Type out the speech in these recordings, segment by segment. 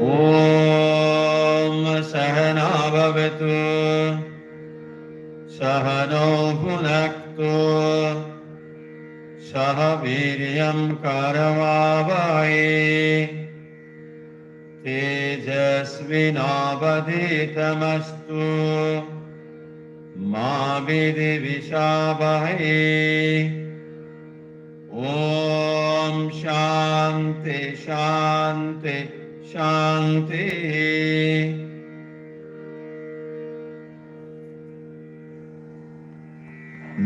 ॐ सहना भवतु। सहनो भुनक्तु। सह वीर्यं करवावहै। तेजस्विनावधितमस्तु। मा विदिविषावहै ॐ शान्ति शान्ति शान्ति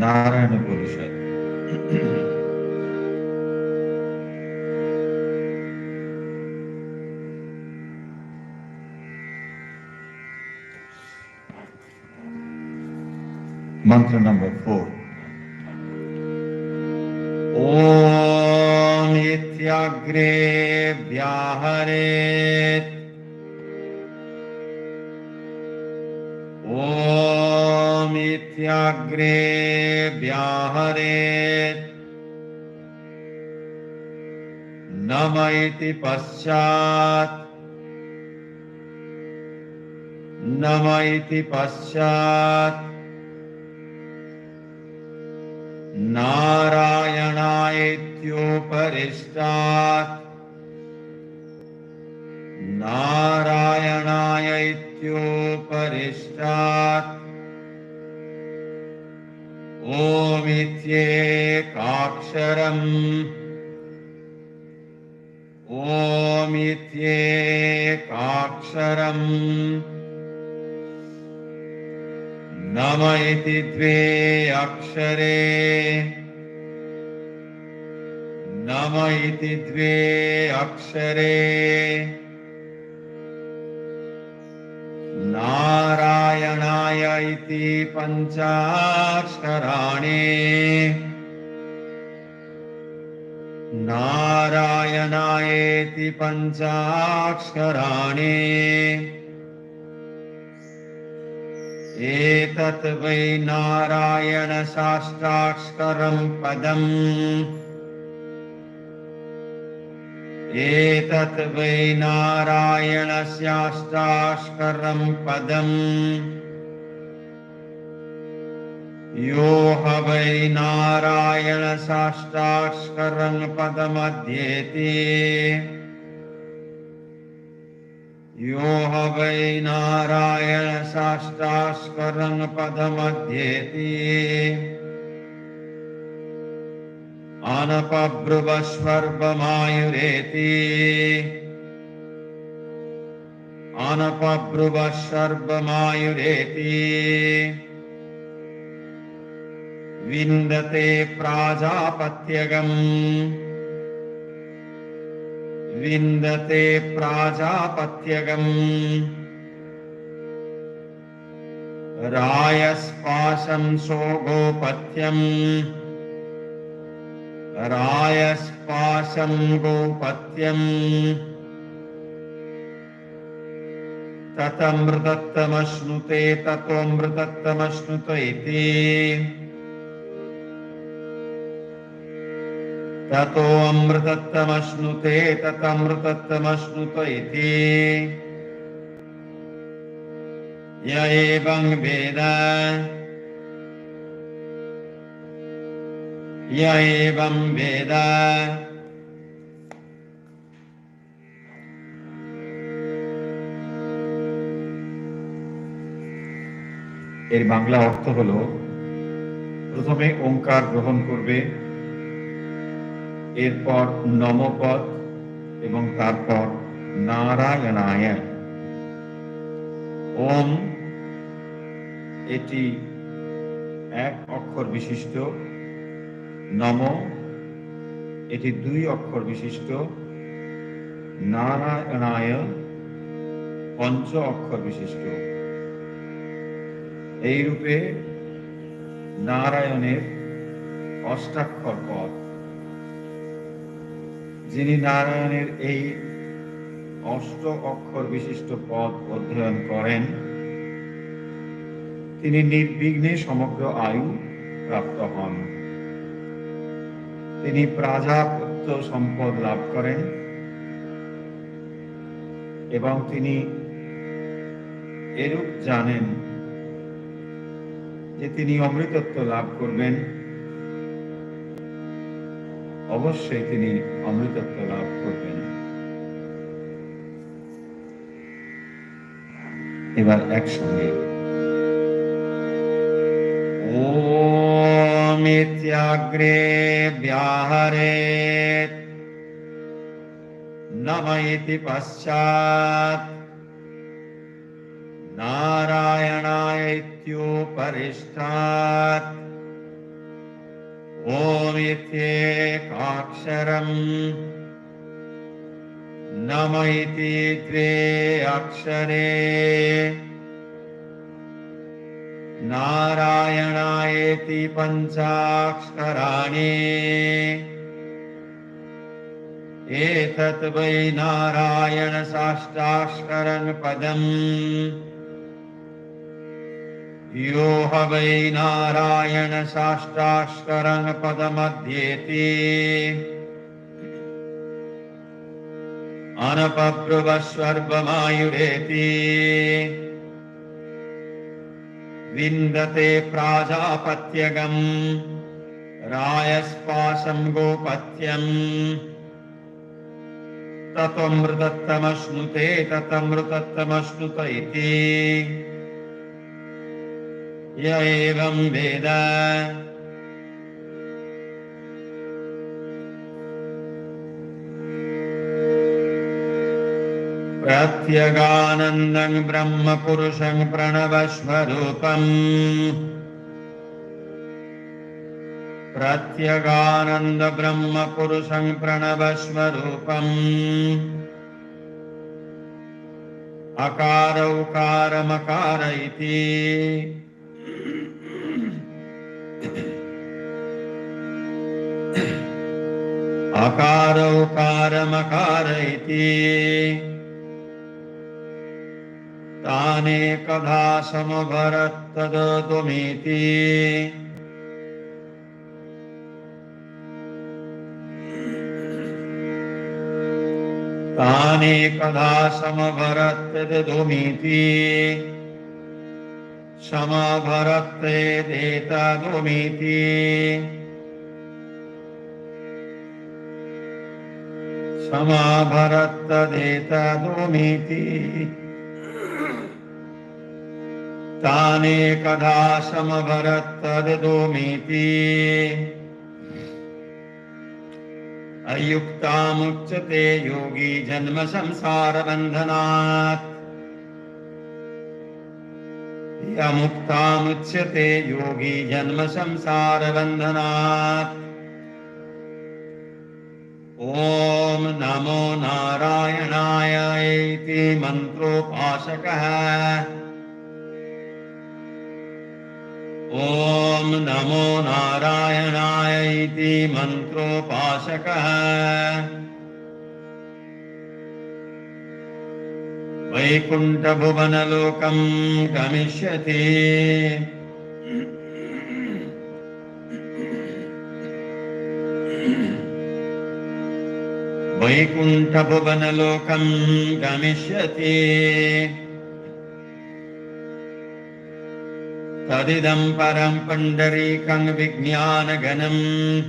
नारायण परिषद मंत्र नंबर फोर। ॐ इत्याग्रे व्याहरेत् ॐ इत्याग्रे नम इति पश्चात्। नम इति पश्चात् नारायणायेत्योपरिष्टात् नारायणाय इत्योपरिष्टात्। ओमित्येकाक्षरम् ओमित्येकाक्षरम् नम इति द्वे अक्षरे। नम इति द्वे अक्षरे नारायणाय इति पञ्चाक्षराणि। नारायणायेति पञ्चाक्षराणि। एतत् वै नारायणशास्त्राक्षरं पदम् एतत् वै नारायणस्याष्टाक्षरं पदम्। यो ह वै नारायणशास्त्राक्षरं पदमध्येति। यो ह वै नारायणशास्त्रास्करं पदमध्येति अनपब्रुवस्वर्गमायुरेति अनपब्रुवस्वर्गमायुरेति विन्दते प्राजापत्यगम्। विन्दते प्राजापत्यगम्। रायस्पाशं सोगोपत्यम् रायस्पाशं गोपत्यम्। ततमृतत्तमश्नुते ततोऽमृतत्तमश्नुत इति ततो अमृतत्तमश्नुते ततमृतत्तमश्नुत इति य एवं वेद य एवं वेद এর বাংলা অর্থ হলো প্রথমে ওঙ্কার গ্রহণ করবে এরপর নমপদ এবং তারপর নারায়ণায় ওম এটি এক অক্ষর বিশিষ্ট নম। এটি দুই অক্ষর বিশিষ্ট। নারায়ণায় পঞ্চ অক্ষর বিশিষ্ট। এই রূপে নারায়ণের অষ্টাক্ষর পদ। যিনি নারায়ণের এই অষ্ট অক্ষর বিশিষ্ট পদ অধ্যয়ন করেন, তিনি নির্বিঘ্নে সমগ্র আয়ু প্রাপ্ত হন। তিনি প্রাজাপত্য সম্পদ লাভ করেন এবং তিনি এরূপ জানেন যে তিনি অমৃতত্ব লাভ করবেন। অবশ্যই তিনি অমৃতত্ব লাভ করবেন। এবার একসঙ্গে। इति पश्चात्। नारायणाय इत्युपरिष्ठात्। ओमित्येकाक्षरम् नम इति द्वे अक्षरे। नारायणायेति पञ्चाक्षराणि। एतत् वै नारायणसाष्टाक्षरं पदम्। यो ह वै नारायण साष्टाष्करं पदमध्येति। अनपब्रुवस्वर्गमायुरेति विन्दते प्राजापत्यगम्। रायस्पाशं गोपथ्यम् तत्त्वमृतत्तमश्नुते ततमृतत्तमश्नुत इति। य एवं वेद प्रत्यगानन्दं ब्रह्मपुरुषं प्रणवस्वरूपम् प्रत्यगानन्द ब्रह्मपुरुषं प्रणवस्वरूपम् अकार उकारमकार इति अकार उकारमकार इति तानेकधा समभरत्तदतुमिति तानेकधा समभरत्तदुमिति समभरत्ते देतदुमिति समाभरत्तदेतदुमिति तानेकधा समभरत्तदुमिति अयुक्तामुच्यते योगी जन्म संसारबन्धनात् यमुक्तामुच्यते योगी जन्म संसारबन्धनात् ॐ नमो नारायणाय इति मन्त्रोपासकः। ॐ नमो नारायणाय इति मन्त्रोपासकः वैकुण्ठभुवनलोकं गमिष्यति वैकुण्ठभुवनलोकं गमिष्यति तदिदं परं पण्डरीकं विज्ञानगणम्।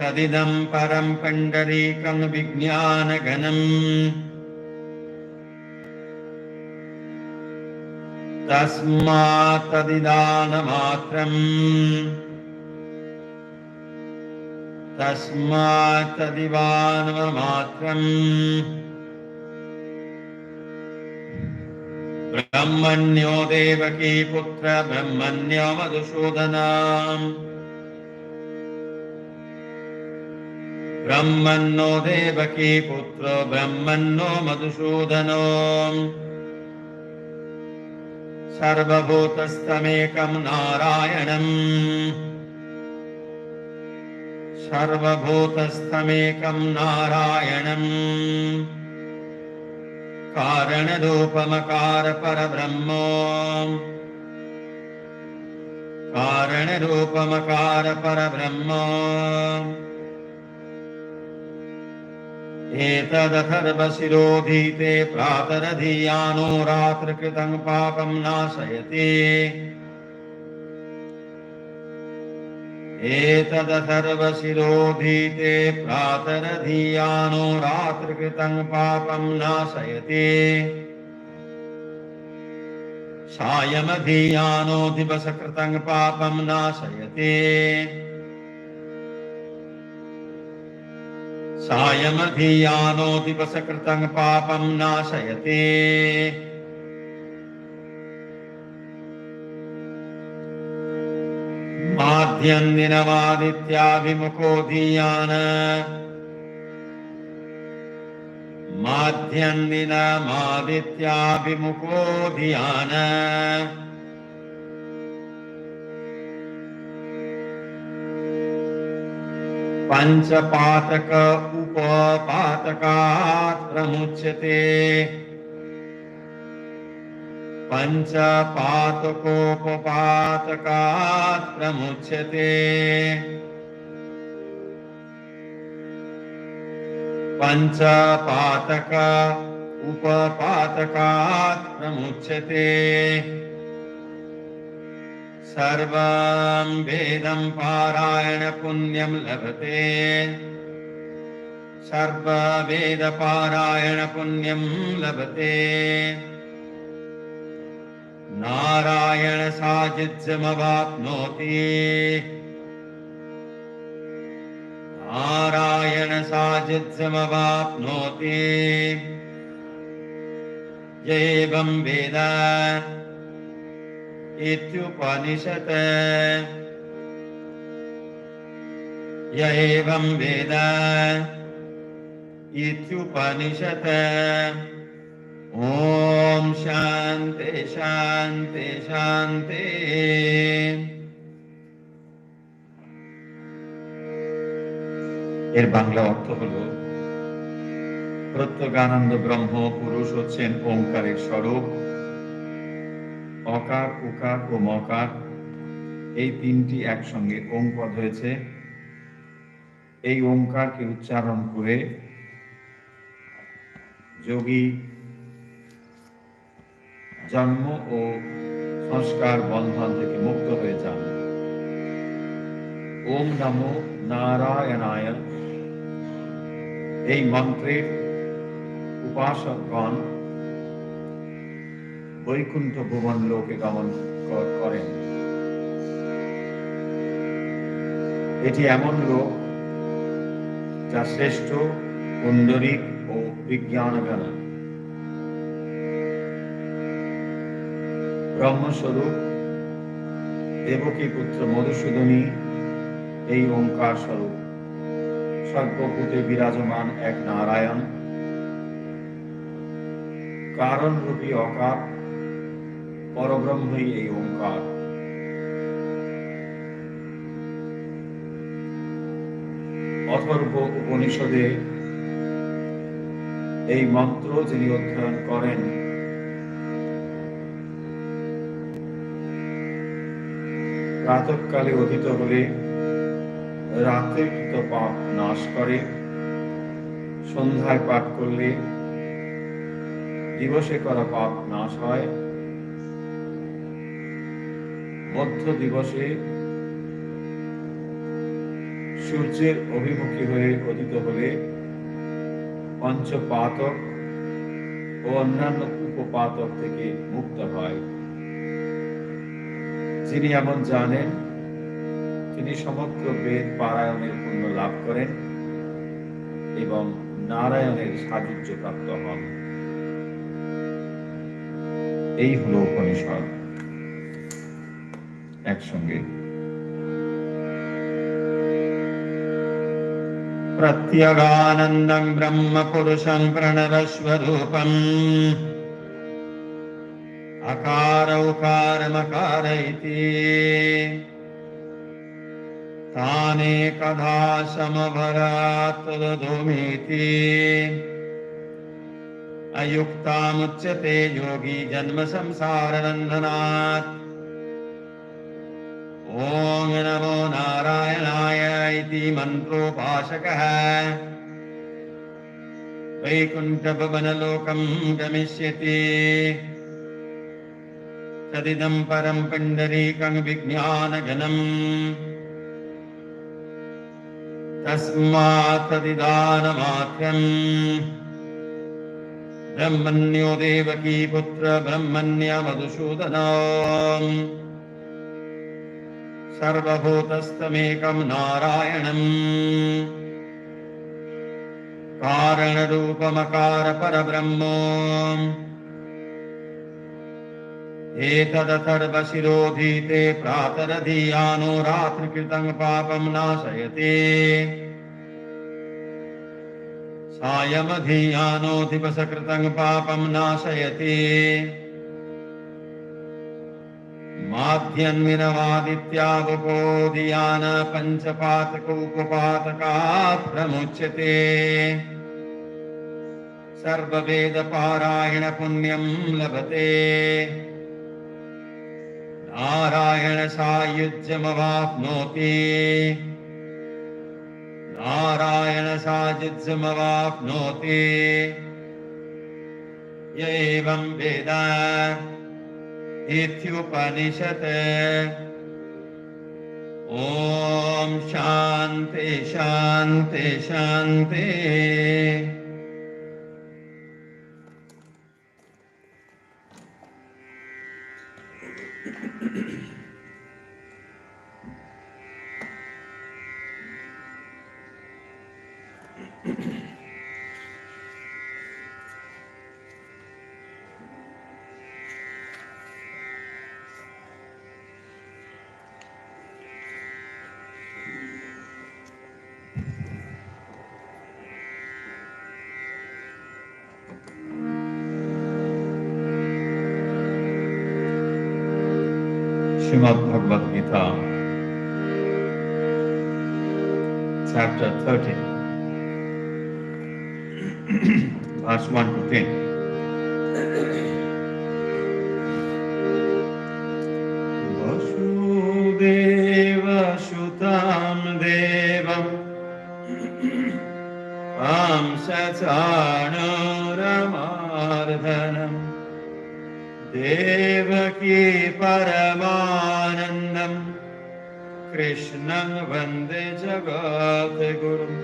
तदिदं परं पण्डरीकं विज्ञानगणम्। तस्मात् तदिदानमात्रम् ब्रह्मण्यो देवकी पुत्र ब्रह्मण्यो मधुसूदनाम्। ब्रह्मन्नो देवकी पुत्र ब्रह्मन्नो मधुसूदनो सर्वभूतस्थमेकं नारायणम्। सर्वभूतस्थमेकं नारायणम् कारणरूपमकार परब्रह्म कारणरूपमकार परब्रह्म एतदथर्वशिरोधीते प्रातरधीयानो रात्रकृतं पापं नाशयति एतदथर्वशिरोधीते प्रातरधीयानो रात्रकृतं पापं नाशयति। सायमधीयानो दिवसकृतं पापं नाशयति। सायमधीयानो दिवसकृतं पापं नाशयति। माध्यन्दिनमादित्याभिमुखो धीयान माध्यन्दिनमादित्याभिमुखो धियान पञ्चपातक उपपातकात् प्रमुच्यते पञ्चपातकोपपातकात् प्रमुच्यते। पञ्चपातक उपपातकात् प्रमुच्यते। सर्वं वेदं पारायणपुण्यं लभते। सर्ववेदपारायणपुण्यं लभते नारायणसाजिज्यमवाप्नोति। नारायणसाजिज्यमवाप्नोति। एवं वेद इत्युपनिषत्। य एवं वेद इत्युपनिषत् ॐ शान्ति शान्ति शान्ति এর বাংলা অর্থ হল প্রত্যগানন্দ ব্রহ্ম পুরুষ হচ্ছেন ওঙ্কারের স্বরূপ অকার উকার ও মকার এই তিনটি একসঙ্গে ওং পদ হয়েছে এই ওঙ্কারকে উচ্চারণ করে যোগী জন্ম ও সংস্কার বন্ধন থেকে মুক্ত হয়ে যান। ওম নমো নারায়ণায়। এই মন্ত্রের উপাসকগণ বৈকুণ্ঠ ভুবন লোকে গমন করেন। এটি এমন লোক যা শ্রেষ্ঠ, পুণ্ডরিক ও বিজ্ঞান ব্রহ্মস্বরূপ দেবকী পুত্র মধুসূদনী, এই ওঙ্কার স্বরূপ সর্বভূতে বিরাজমান এক নারায়ণ। কারণ রূপী অকার, পরব্রহ্মই এই ওঙ্কার। অথর্ব উপনিষদে এই মন্ত্র যিনি অধ্যয়ন করেন প্রাতকালে অতীত হলে রাতে কৃত পাপ নাশ করে। সন্ধ্যায় পাঠ করলে দিবসে করা পাপ নাশ হয়। মধ্য দিবসে সূর্যের অভিমুখী হয়ে অতীত হলে পঞ্চপাতক ও অন্যান্য উপপাতক থেকে মুক্ত হয়। যিনি এমন জানেন তিনি সমগ্র বেদ পারায়ণের পুণ্য লাভ করেন এবং নারায়ণের সাযুজ্য প্রাপ্ত হন এই হলো উপনিষদ একসঙ্গে प्रत्यगानन्दं ब्रह्मपुरुषं प्रणवस्वरूपम् अकार उकारमकार इति तानेकधा समभरात् दधुमिति अयुक्तामुच्यते योगी जन्म संसारबन्धनात् ॐ नमो नारायणाय इति मन्त्रोपासकः। वैकुण्ठभवनलोकं गमिष्यति। तदिदं परं पण्डरीकं विज्ञानघनम् तस्मात् तदिदानमात्रम् ब्रह्मण्यो देवकी पुत्र ब्रह्मण्य मधुसूदना सर्वभूतस्तमेकं नारायणम्। कारणरूपमकार परब्रह्म एतदथर्वशिरोधीते प्रातरधीयानो रात्रिकृतं पापं नाशयते। सायमधीयानो दिवसकृतं पापं नाशयति। माध्यन्विनवादित्यावपोधियान पञ्चपातकोपपातकात् प्रमुच्यते सर्ववेदपारायणपुण्यं लभते। नारायणसायुज्यमवाप्नोति। नारायणसायुज्यमवाप्नोति। य एवं वेद इत्युपनिषत्। ॐ शान्ति शान्ति शान्ति Srimad Bhagavad Gita, chapter 13, verse 1 to 10. कृष्णं वंदे जगद्गुरुम्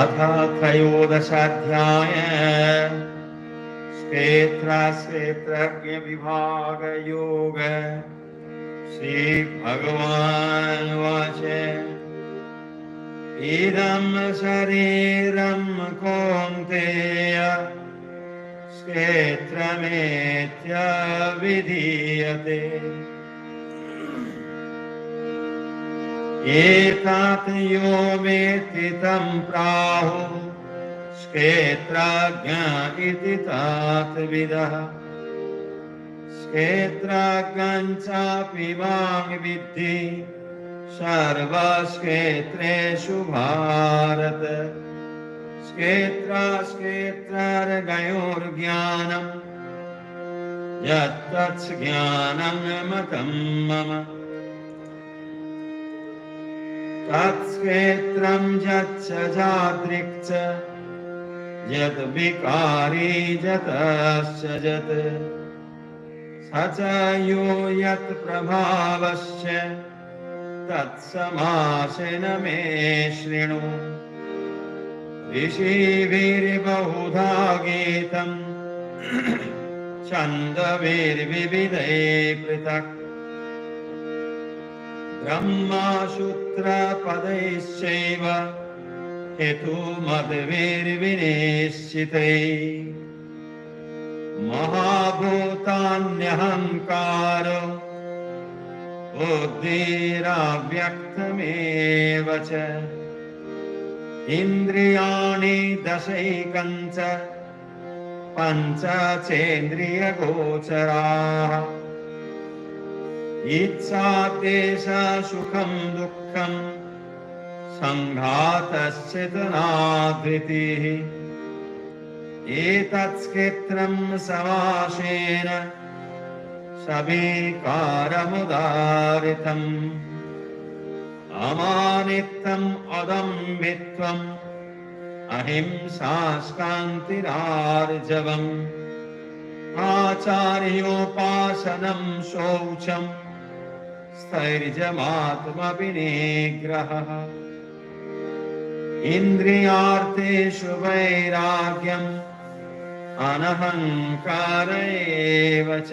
अथ त्रयोदशाध्याय। क्षेत्रक्षेत्रज्ञविभागयोग श्रीभगवान् वाच इदं शरीरं कौन्तेय। क्षेत्रमेत्यविधीयते एतात् यो वेत्ति तं प्राहु क्षेत्रज्ञ इति तात्विदः। क्षेत्रज्ञञ्चापि मां विद्धि सर्वक्षेत्रेषु भारत क्षेत्रास्क्षेत्रार्गयोर्ज्ञानम् यत्तत् ज्ञानं मतं मम। तत्क्षेत्रं यच्च जादृक् च यद्विकारी जतश्च जत् स च यो यत्प्रभावश्च तत्समासेन मे शृणु ऋषिभिर्बहुधा गीतम् छन्दभिर्विविधै पृथक्। ब्रह्मसूत्रपदैश्चैव हेतुमद्भिर्विनिश्चितै महाभूतान्यहङ्कारो बुद्धिराव्यक्तमेव च इन्द्रियाणि दशैकञ्च पञ्चचेन्द्रियगोचराः। इच्छा तेष सुखं दुःखं सङ्घातस्य च नाद्वितीः एतत्स्क्षेत्रं समासेन सवीकारमुदारितम् अमानित्यम् अदम्बित्वम् अहिंसास्कान्तिरार्जवम् आचार्योपासनं शौचम् स्थैर्यमात्मविनिग्रहः। इन्द्रियार्थेषु वैराग्यम् अनहङ्कार एव च।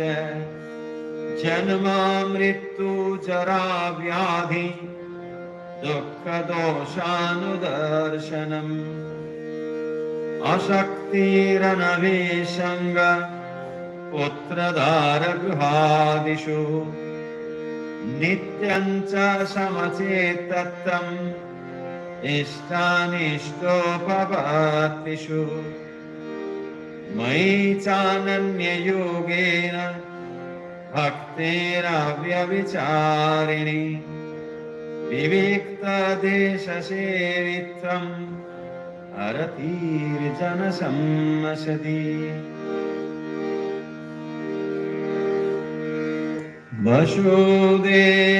जन्म, मृत्यु जरा व्याधि दुःखदोषानुदर्शनम् अशक्तिरनभिसङ्ग पुत्रदारगृहादिषु नित्यं च समचेतत्तम् इष्टानिष्टोपपत्तिषु मयि चानन्ययोगेन भक्तेरव्यविचारिणि विविक्तदेशसेवित्वम् हरतीर्जनसम्मसति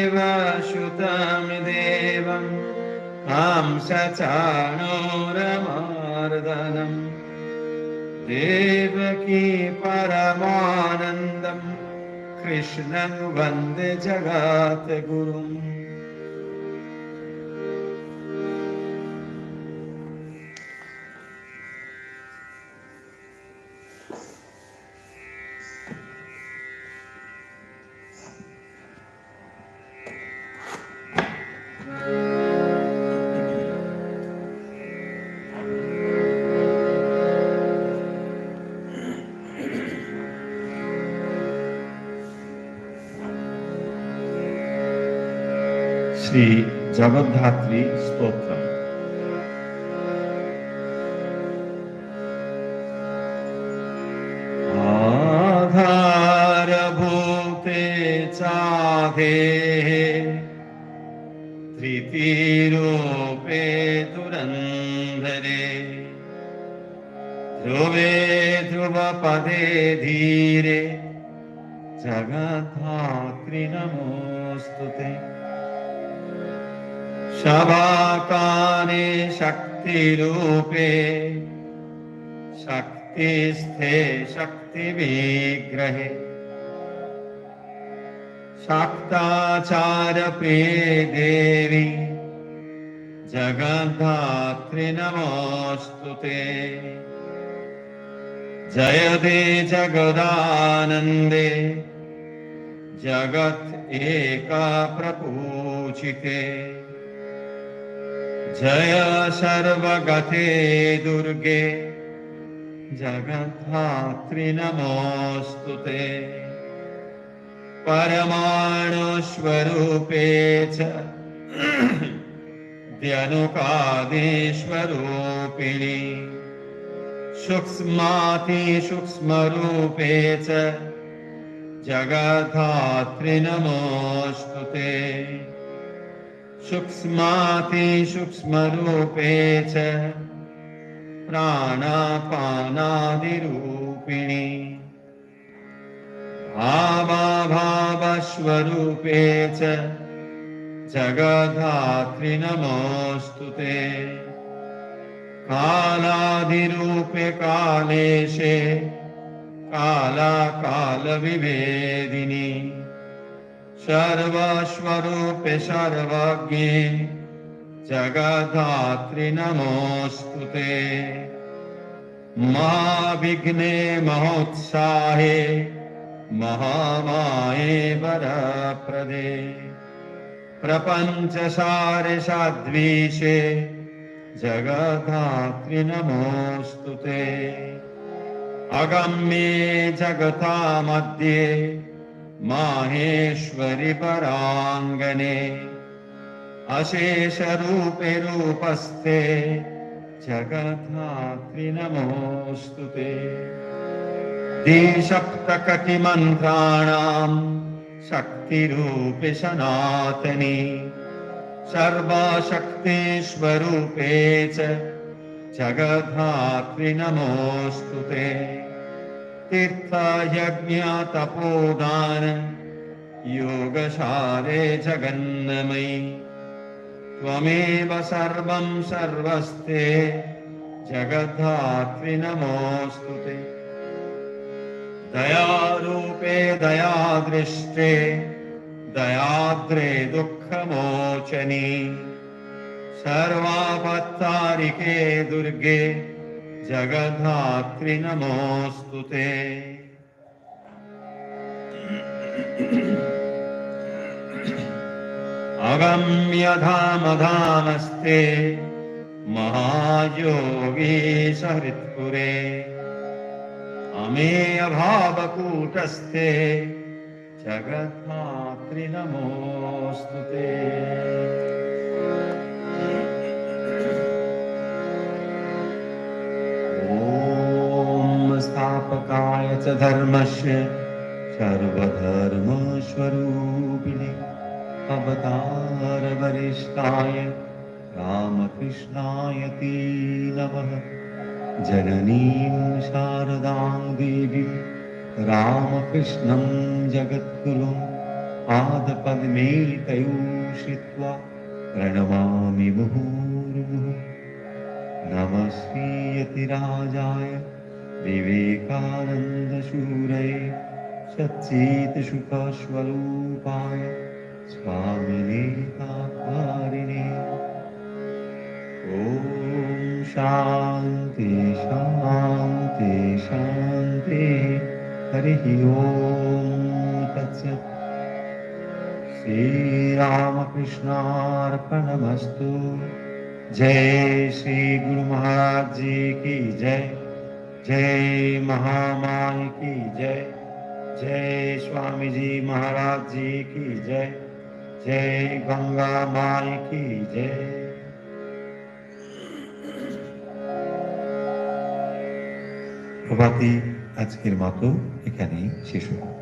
वसुदेवसुतं देवं हंसचाणोरमार्दनम् देवकी परमानन्दं कृष्णं वन्दे जगद्गुरुम् శ్రీ జగద్ధాత్రి స్తోత్రం ఆధారభూతే చాధే త్రితీరూపే దురంధరే ధ్రువే ధ్రువపదే ధీరే జగద్ధాత్రి నమోస్తుతే शवाकाने शक्तिरूपे। शक्तिस्थे शक्तिविग्रहे। शाक्ताचारप्रिये देवी जगद्धात्रि नमोऽस्तु ते। जय दे जगदानन्दे। जगत् एका प्रपूजिते। जय सर्वगते दुर्गे। जगद्धात्रि नमोऽस्तु ते। परमाणुस्वरूपे च द्यनुकादिष्वरूपिणि सूक्ष्मातिसूक्ष्मरूपे च जगद्धात्रि नमोऽस्तु ते सूक्ष्मातिसूक्ष्मरूपे च प्राणापानादिरूपिणि। भावाभावस्वरूपे च जगद्धात्रि नमोऽस्तु ते। कालादिरूपे कालेशे कालाकालविभेदिनि सर्वस्वरूपे सर्वज्ञे जगद्धात्रि नमोऽस्तु ते। महाविघ्ने महोत्साहे महामाये वरप्रदे। प्रपञ्चसारे साद्वीषे जगद्धात्रि नमोऽस्तु ते। अगम्ये जगता मध्ये माहेश्वरि पराङ्गणे अशेषरूपे रूपस्ते जगद्धात्रि नमोऽस्तु ते। द्विसप्तकटिमन्त्राणां शक्तिरूपे सनातनी सर्वशक्तिस्वरूपे च जगद्धात्रि नमोऽस्तु ते तीर्थयज्ञतपोदान योगशाले जगन्नमयि त्वमेव सर्वं सर्वस्ते जगद्धात्रि नमोऽस्तु ते। दयारूपे दयादृष्टे दयाद्रे दुःखमोचनी। सर्वापत्तारिके दुर्गे जगद्धात्रि नमोऽस्तु ते। अगम्यधामधामस्ते महायोगी सहृत्पुरे अमेयभावकूटस्थे जगद्धात्रि नमोऽस्तु ते। ॐ स्थापकाय च धर्मस्य सर्वधर्मस्वरूपिणे अवतारवरिष्ठाय रामकृष्णाय ते नमः। जननीं शारदां देवीं रामकृष्णं जगद्गुरुं पादपद्मे तयोषित्वा प्रणमामि मुहुर्मुहुः नमः श्रीयतिराजाय विवेकानन्दशूरये सच्चेतसुखस्वरूपाय स्वामिने तात्कारिणे ॐ शान्ति शान्ति शान्ति हरिः ॐ तत्सत् श्रीरामकृष्णार्पणमस्तु जय श्री गुरु महाराज जी की जय जय महामाई की जय जय स्वामी जी महाराज जी की जय जय गंगा माई की जय প্রভাতী আজকের মতো এখানেই শেষ হলো